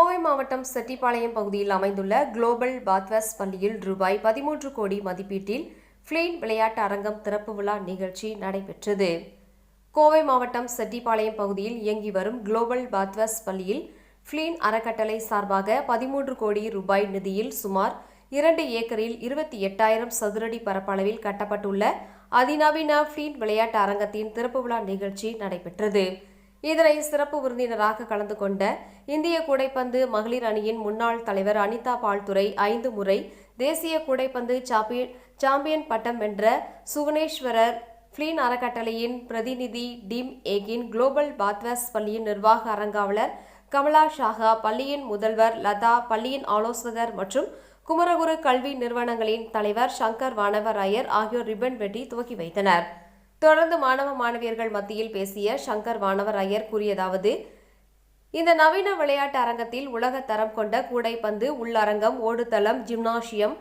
கோவை மாவட்டம் செட்டிப்பாளையம் பகுதியில் அமைந்துள்ள குளோபல் பாத்வஸ் பள்ளியில் ரூபாய் பதிமூன்று கோடி மதிப்பீட்டில் ஃபிளீன் விளையாட்டு அரங்கம் திறப்பு விழா நிகழ்ச்சி நடைபெற்றது. கோவை மாவட்டம் செட்டிப்பாளையம் பகுதியில் இயங்கி வரும் குளோபல் பாத்வஸ் பள்ளியில் ஃபிளீன் அறக்கட்டளை சார்பாக பதிமூன்று கோடி ரூபாய் நிதியில் சுமார் இரண்டு ஏக்கரில் இருபத்தி எட்டாயிரம் சதுரடி பரப்பளவில் கட்டப்பட்டுள்ள அதிநவீன ஃபிளீன் விளையாட்டு அரங்கத்தின் திறப்பு விழா நிகழ்ச்சி நடைபெற்றது. இதனை சிறப்பு விருந்தினராக கலந்து கொண்ட இந்திய கூடைப்பந்து மகளிர் அணியின் முன்னாள் தலைவர் அனிதா பால்துறை ஐந்து முறை தேசிய கூடைப்பந்து சாம்பியன் சாம்பியன் பட்டம் வென்ற சுவனேஸ்வரர் ஃபிளீன் அறக்கட்டளையின் பிரதிநிதி டிம் ஏகின் குளோபல் பாத்வஸ் பள்ளியின் நிர்வாக அரங்காவலர் கமலா ஷாகா பள்ளியின் முதல்வர் லதா பள்ளியின் ஆலோசகர் மற்றும் குமரகுரு கல்வி நிறுவனங்களின் தலைவர் சங்கர் வானவராயர் ஆகியோர் ரிப்பன் வெட்டி துவக்கி வைத்தனர். தொடர்ந்து மாணவ மாணவியர்கள் மத்தியில் பேசிய சங்கர் வானவர் ஐயர் கூறியதாவது இந்த நவீன விளையாட்டு அரங்கத்தில் உலக தரம் கொண்ட கூடைப்பந்து உள்ளரங்கம் ஓடுதளம் ஜிம்னாசியம்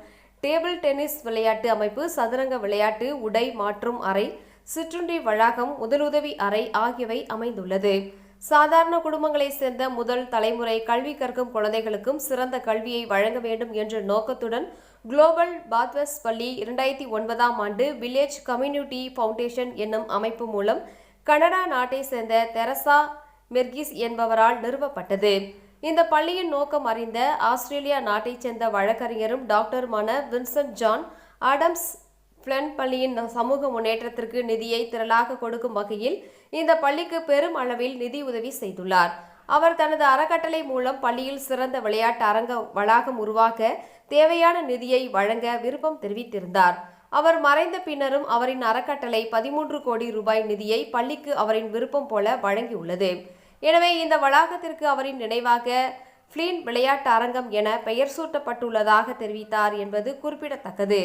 டேபிள் டென்னிஸ் விளையாட்டு அமைப்பு சதுரங்க விளையாட்டு உடை மாற்றும் அறை சிற்றுண்டி வளாகம் முதலுதவி அறை ஆகியவை அமைந்துள்ளது. சாதாரண குடும்பங்களைச் சேர்ந்த முதல் தலைமுறை கல்வி கற்கும் குழந்தைகளுக்கும் சிறந்த கல்வியை வழங்க வேண்டும் என்ற நோக்கத்துடன் குளோபல் பாத்வஸ் பள்ளி இரண்டாயிரத்தி ஒன்பதாம் ஆண்டு வில்லேஜ் கம்யூனிட்டி ஃபவுண்டேஷன் என்னும் அமைப்பு மூலம் கனடா நாட்டை சேர்ந்த தெரசா மெர்கிஸ் என்பவரால் நிறுவப்பட்டது. இந்த பள்ளியின் நோக்கம் அறிந்த ஆஸ்திரேலியா நாட்டைச் சேர்ந்த வழக்கறிஞரும் டாக்டருமான வின்சென்ட் ஜான் ஆடம்ஸ் பிளன் பள்ளியின் சமூக முன்னேற்றத்திற்கு நிதியை திரளாக கொடுக்கும் வகையில் இந்த பள்ளிக்கு பெரும் அளவில் நிதி உதவி செய்துள்ளார். அவர் தனது அறக்கட்டளை மூலம் பள்ளியில் சிறந்த விளையாட்டு அரங்க வளாகம் உருவாக்க தேவையான நிதியை வழங்க விருப்பம் தெரிவித்திருந்தார். அவர் மறைந்த பின்னரும் அவரின் அறக்கட்டளை பதிமூன்று கோடி ரூபாய் நிதியை பள்ளிக்கு அவரின் விருப்பம் போல வழங்கியுள்ளது. எனவே இந்த வளாகத்திற்கு அவரின் நினைவாக ஃபிளீன் விளையாட்டு அரங்கம் என பெயர் சூட்டப்பட்டுள்ளதாக தெரிவித்தார் என்பது குறிப்பிடத்தக்கது.